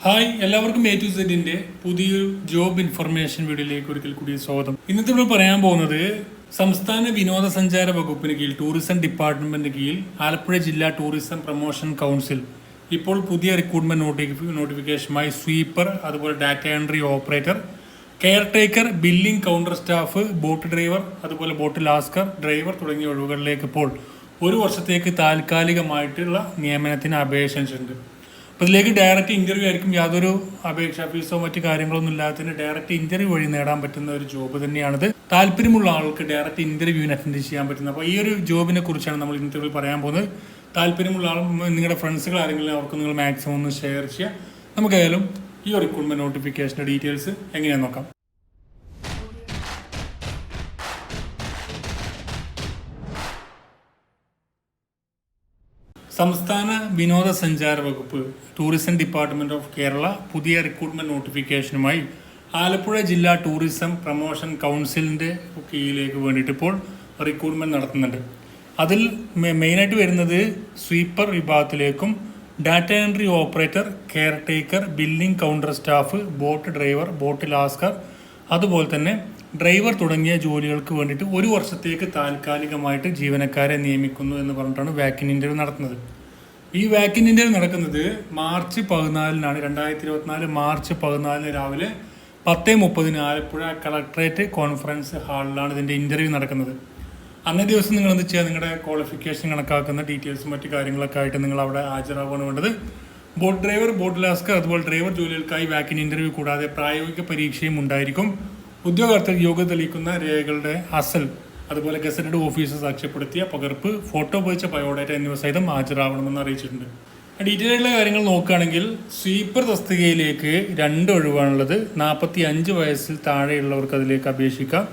Hi എല്ലാവർക്കും A to സെറ്റിന്റെ പുതിയൊരു ജോബ് ഇൻഫർമേഷൻ വീഡിയോയിലേക്ക് ഒരിക്കൽ കൂടി സ്വാഗതം. ഇന്നത്തെ നമ്മൾ പറയാൻ പോകുന്നത് സംസ്ഥാന വിനോദസഞ്ചാര വകുപ്പിന് കീഴിൽ ടൂറിസം ഡിപ്പാർട്ട്മെന്റിന് കീഴിൽ ആലപ്പുഴ ജില്ലാ ടൂറിസം പ്രൊമോഷൻ കൗൺസിൽ ഇപ്പോൾ പുതിയ റിക്രൂട്ട്മെന്റ് നോട്ടിഫി നോട്ടിഫിക്കേഷനുമായി സ്വീപ്പർ അതുപോലെ data entry operator caretaker billing counter staff boat driver അതുപോലെ ബോട്ട് ലാസ്കർ ഡ്രൈവർ തുടങ്ങിയ ഒഴിവുകളിലേക്ക് ഇപ്പോൾ ഒരു വർഷത്തേക്ക് താൽക്കാലികമായിട്ടുള്ള നിയമനത്തിന് അപേക്ഷ ക്ഷണിച്ചിട്ടുണ്ട് അപ്പോൾ ഇതിലേക്ക് ഡയറക്റ്റ് ഇന്റർവ്യൂ ആയിരിക്കും യാതൊരു അപേക്ഷാ ഫീസോ മറ്റു കാര്യങ്ങളൊന്നും ഇല്ലാത്തതിന് ഡയറക്റ്റ് ഇന്റർവ്യൂ വഴി നേടാൻ പറ്റുന്ന ഒരു ജോബ് തന്നെയാണിത്. താല്പര്യമുള്ള ആൾക്ക് ഡയറക്റ്റ് ഇന്റർവ്യൂവിന് അറ്റൻഡ് ചെയ്യാൻ പറ്റുന്നത് അപ്പോൾ ഈ ഒരു ജോബിനെ കുറിച്ചാണ് നമ്മൾ ഇന്റർവ്യൂ പറയാൻ പോകുന്നത്. താല്പര്യമുള്ള ആൾ നിങ്ങളുടെ ഫ്രണ്ട്സുകൾ ആരെങ്കിലും അവർക്ക് നിങ്ങൾ മാക്സിമം ഒന്ന് ഷെയർ ചെയ്യുക. നമുക്കായാലും ഈ റിക്രൂട്ട്മെന്റ് നോട്ടിഫിക്കേഷന്റെ ഡീറ്റെയിൽസ് എങ്ങനെയാണെന്ന് നോക്കാം. സംസ്ഥാന വിനോദസഞ്ചാര വകുപ്പ് ടൂറിസം ഡിപ്പാർട്ട്മെന്റ് ഓഫ് കേരള പുതിയ റിക്രൂട്ട്മെന്റ് നോട്ടിഫിക്കേഷനുമായി ആലപ്പുഴ ജില്ലാ ടൂറിസം പ്രൊമോഷൻ കൗൺസിലിന്റെ കീഴിലേക്ക് വേണ്ടിയിട്ട് ഇപ്പോൾ റിക്രൂട്ട്മെന്റ് നടത്തുന്നുണ്ട്. അതിൽ മെയിനായിട്ട് വരുന്നത് sweeper വിഭാഗത്തിലേക്കും data entry operator caretaker billing counter staff boat driver boat lascar അതുപോലെ തന്നെ ഡ്രൈവർ തുടങ്ങിയ ജോലികൾക്ക് വേണ്ടിയിട്ട് ഒരു വർഷത്തേക്ക് താൽക്കാലികമായിട്ട് ജീവനക്കാരെ നിയമിക്കുന്നു എന്ന് പറഞ്ഞിട്ടാണ് വാക്കിൻ ഇന്റർവ്യൂ നടത്തുന്നത്. ഈ വാക്കിൻ ഇന്റർവ്യൂ നടക്കുന്നത് മാർച്ച് പതിനാലിനാണ്. രണ്ടായിരത്തി ഇരുപത്തിനാല് മാർച്ച് പതിനാലിന് രാവിലെ പത്ത് മുപ്പതിന് ആലപ്പുഴ കളക്ട്രേറ്റ് കോൺഫറൻസ് ഹാളിലാണ് ഇതിന്റെ ഇന്റർവ്യൂ നടക്കുന്നത്. അന്നേ ദിവസം നിങ്ങൾ എന്ത് ചെയ്യുക? നിങ്ങളുടെ ക്വാളിഫിക്കേഷൻ കണക്കാക്കുന്ന ഡീറ്റെയിൽസും മറ്റു കാര്യങ്ങളൊക്കെ ആയിട്ട് നിങ്ങൾ അവിടെ ഹാജരാവുകയാണ് വേണ്ടത്. ബോട്ട് ഡ്രൈവർ ബോട്ട് ലാസ്കർ അതുപോലെ ഡ്രൈവർ ജോലികൾക്കായി വാക്കിൻ ഇന്റർവ്യൂ കൂടാതെ പ്രായോഗിക പരീക്ഷയും ഉണ്ടായിരിക്കും. ഉദ്യോഗാർത്ഥികൾ യോഗ്യത തെളിയിക്കുന്ന രേഖകളുടെ അസൽ അതുപോലെ ഗസറ്റഡ് ഓഫീസർ സാക്ഷ്യപ്പെടുത്തിയ പകർപ്പ് ഫോട്ടോ പതിച്ച ബയോഡാറ്റ എന്നിവ സഹിതം ഹാജരാവണമെന്ന് അറിയിച്ചിട്ടുണ്ട്. ഡീറ്റെയിൽ ആയിട്ടുള്ള കാര്യങ്ങൾ നോക്കുകയാണെങ്കിൽ സ്വീപ്പർ തസ്തികയിലേക്ക് രണ്ട് ഒഴിവാണുള്ളത്. നാൽപ്പത്തി അഞ്ച് വയസ്സിൽ താഴെയുള്ളവർക്ക് അതിലേക്ക് അപേക്ഷിക്കാം.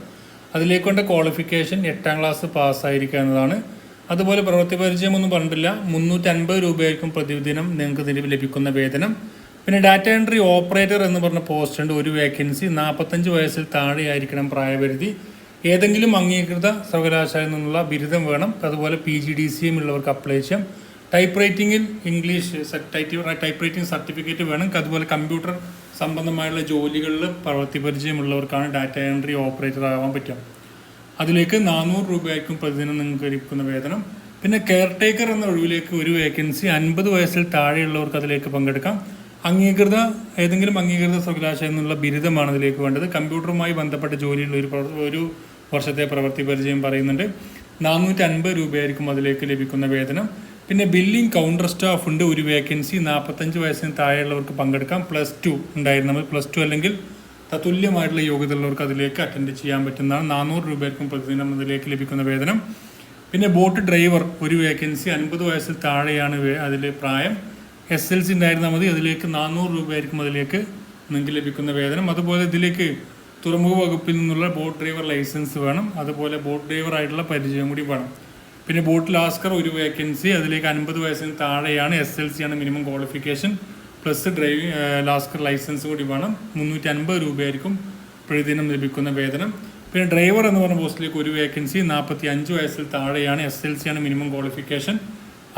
അതിലേക്കൊണ്ട് ക്വാളിഫിക്കേഷൻ എട്ടാം ക്ലാസ് പാസ്സായിരിക്കുക എന്നതാണ്. അതുപോലെ പ്രവൃത്തി പരിചയം ഒന്നും പറഞ്ഞിട്ടില്ല. മുന്നൂറ്റി അൻപത് രൂപയായിരിക്കും പ്രതിദിനം നിങ്ങൾക്ക് ലഭിക്കുന്ന വേതനം. പിന്നെ ഡാറ്റ എൻട്രി ഓപ്പറേറ്റർ എന്ന് പറഞ്ഞ പോസ്റ്റ് ഉണ്ട്. ഒരു വേക്കൻസി നാൽപ്പത്തഞ്ച് വയസ്സിൽ താഴെയായിരിക്കണം പ്രായപരിധി. ഏതെങ്കിലും അംഗീകൃത സർവകലാശാലയിൽ നിന്നുള്ള ബിരുദം വേണം. അതുപോലെ P G D C M ഉള്ളവർക്ക് അപ്ലൈ ചെയ്യാം. ടൈപ്പ് റൈറ്റിംഗിൽ ഇംഗ്ലീഷ് ടൈപ്പ് റൈറ്റിംഗ് സർട്ടിഫിക്കറ്റ് വേണം. അതുപോലെ കമ്പ്യൂട്ടർ സംബന്ധമായുള്ള ജോലികളിൽ പ്രവൃത്തി പരിചയമുള്ളവർക്കാണ് ഡാറ്റ എൻട്രി ഓപ്പറേറ്റർ ആവാൻ പറ്റുക. അതിലേക്ക് നാനൂറ് രൂപയായിരിക്കും പ്രതിദിനം നിങ്ങൾക്ക് ലഭിക്കുന്ന വേതനം. പിന്നെ കെയർ ടേക്കർ എന്ന ഒഴിവിലേക്ക് ഒരു വേക്കൻസി അൻപത് വയസ്സിൽ താഴെയുള്ളവർക്ക് അതിലേക്ക് പങ്കെടുക്കാം. അംഗീകൃത ഏതെങ്കിലും അംഗീകൃത സർവകലാശാലയിൽ നിന്നുള്ള ബിരുദമാണ് ഇതിലേക്ക് വേണ്ടത്. കമ്പ്യൂട്ടറുമായി ബന്ധപ്പെട്ട ജോലിയുള്ള ഒരു ഒരു വർഷത്തെ പ്രവൃത്തി പരിചയം പറയുന്നുണ്ട്. നാനൂറ്റി അൻപത് രൂപയായിരിക്കും അതിലേക്ക് ലഭിക്കുന്ന വേതനം. പിന്നെ ബില്ലിംഗ് കൗണ്ടർ സ്റ്റാഫ് ഉണ്ട് ഒരു വേക്കൻസി. നാൽപ്പത്തഞ്ച് വയസ്സിന് താഴെയുള്ളവർക്ക് പങ്കെടുക്കാം. പ്ലസ് ടു ഉണ്ടായിരുന്നു പ്ലസ് ടു അല്ലെങ്കിൽ തത്തുല്യമായിട്ടുള്ള യോഗ്യത ഉള്ളവർക്ക് അതിലേക്ക് അറ്റൻഡ് ചെയ്യാൻ പറ്റുന്നതാണ്. നാനൂറ് രൂപയായിരിക്കും പ്രതിദിനം അതിലേക്ക് ലഭിക്കുന്ന വേതനം. പിന്നെ ബോട്ട് ഡ്രൈവർ ഒരു വേക്കൻസി. അൻപത് വയസ്സിൽ താഴെയാണ് അതിലെ പ്രായം. എസ് എൽ സി ഉണ്ടായിരുന്നാൽ മതി. അതിലേക്ക് നാനൂറ് രൂപയായിരിക്കും അതിലേക്ക് നിങ്ങൾക്ക് ലഭിക്കുന്ന വേതനം. അതുപോലെ ഇതിലേക്ക് തുറമുഖ വകുപ്പിൽ നിന്നുള്ള ബോട്ട് ഡ്രൈവർ ലൈസൻസ് വേണം. അതുപോലെ ബോട്ട് ഡ്രൈവർ ആയിട്ടുള്ള പരിചയം കൂടി വേണം. പിന്നെ ബോട്ട് ലാസ്കർ ഒരു വേക്കൻസി അതിലേക്ക് അൻപത് വയസ്സിന് താഴെയാണ് എസ് എൽ സി ആണ് minimum qualification plus driving lascar licence കൂടി വേണം. മുന്നൂറ്റി അൻപത് രൂപയായിരിക്കും പ്രതിദിനം ലഭിക്കുന്ന വേതനം. പിന്നെ ഡ്രൈവർ എന്ന് പറഞ്ഞ പോസ്റ്റിലേക്ക് ഒരു വേക്കൻസി നാൽപ്പത്തി അഞ്ച് വയസ്സിൽ താഴെയാണ് എസ് എൽ സി ആണ് മിനിമം ക്വാളിഫിക്കേഷൻ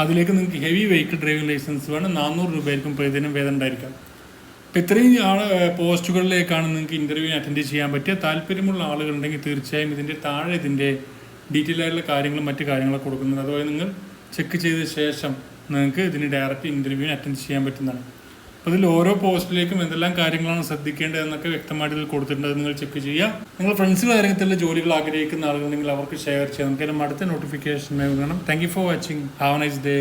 അതിലേക്ക് നിങ്ങൾക്ക് ഹെവി വെഹിക്കിൾ ഡ്രൈവിംഗ് ലൈസൻസ് വേണം. നാനൂറ് രൂപയായിരിക്കും പ്രതിദിനം വേതനം ഉണ്ടായിരിക്കാം അപ്പോൾ ഇത്രയും ആൾ പോസ്റ്റുകളിലേക്കാണ് നിങ്ങൾക്ക് ഇന്റർവ്യൂ അറ്റൻഡ് ചെയ്യാൻ പറ്റിയ. താല്പര്യമുള്ള ആളുകളുണ്ടെങ്കിൽ തീർച്ചയായും ഇതിന്റെ താഴെ ഇതിന്റെ ഡീറ്റെയിൽ ആയിട്ടുള്ള കാര്യങ്ങളും മറ്റു കാര്യങ്ങളൊക്കെ കൊടുക്കുന്നുണ്ട്. അതുപോലെ നിങ്ങൾ ചെക്ക് ചെയ്ത ശേഷം നിങ്ങൾക്ക് ഇതിന് ഡയറക്റ്റ് ഇന്റർവ്യൂവിന് അറ്റൻഡ് ചെയ്യാൻ പറ്റുന്നതാണ്. അപ്പോൾ ഇതിൽ ഓരോ പോസ്റ്റിലേക്കും എന്തെല്ലാം കാര്യങ്ങളാണ് ശ്രദ്ധിക്കേണ്ടത് എന്നൊക്കെ വ്യക്തമായിട്ട് ഇതിൽ കൊടുത്തിട്ടുണ്ട്. അത് നിങ്ങൾ ചെക്ക് ചെയ്യുക. നിങ്ങൾ ഫ്രണ്ട്സിൽ കാര്യത്തിലുള്ള ജോലികൾ ആഗ്രഹിക്കുന്ന ആളുകളുണ്ടെങ്കിൽ അവർക്ക് ഷെയർ ചെയ്യാം നമുക്ക് അടുത്ത നോട്ടിഫിക്കേഷൻ വേണം thank you for watching have nice day